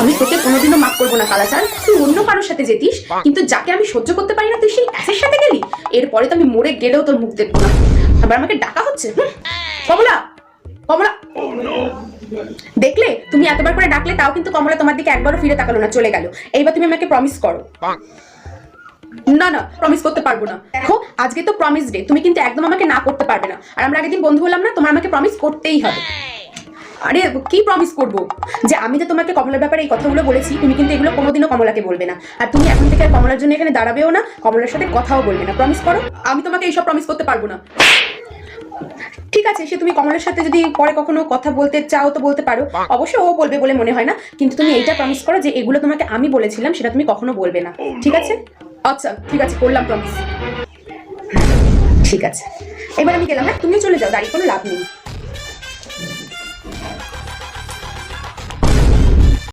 আমি তোকে কোনোদিনও মাফ করব না কালাচান তুই অন্য কারোর সাথে যেতিস কিন্তু যাকে আমি সহ্য করতে পারি না তুই সেই অ্যাসের সাথে গেলি? এরপরে তো আমি মরে গেলেও তোর মুখ দেখব না। আবার আমাকে ডাকা হচ্ছে কমলা কমলা। দেখলে? তুমি এতবার করে ডাকলে তাও কিন্তু কমলা তোমার দিকে একবারও ফিরে তাকালো না চলে গেল। এইবার তুমি আমাকে প্রমিস করো। না না প্রমিস করতে পারব না। দেখো আজকে তো প্রমিস ডে তুমি কিন্তু একদম আমাকে না করতে পারবে না। আর আমরা আগের দিন বন্ধু হলাম না তোমার আমাকে প্রমিস করতেই হবে। আরে, কি প্রমিস করব? যে আমি তো তোমাকে কমলার ব্যাপারে এই কথাগুলো বলেছি, তুমি কিন্তু এগুলো কোনোদিনও কমলাকে বলবে না। আর তুমি এখন থেকে কমলার জন্য এখানে দাঁড়াবেও না, কমলার সাথে কথাও বলবে না। প্রমিস করো, আমি তোমাকে এইসব প্রমিস করতে পারব না। ঠিক আছে, সে তুমি কমলের সাথে যদি পরে কখনো কথা বলতে চাও তো বলতে পারো। অবশ্য ও বলবে বলে মনে হয় না, কিন্তু তুমি এইটা প্রমিস করো যে এগুলো তোমাকে আমি বলেছিলাম, সেটা তুমি কখনো বলবে না। ঠিক আছে? আচ্ছা ঠিক আছে, করলাম প্রমিস ঠিক আছে। এবার আমি গেলাম হ্যাঁ তুমি চলে যাও, দাঁড়িয়ে কোনো লাভ নেই।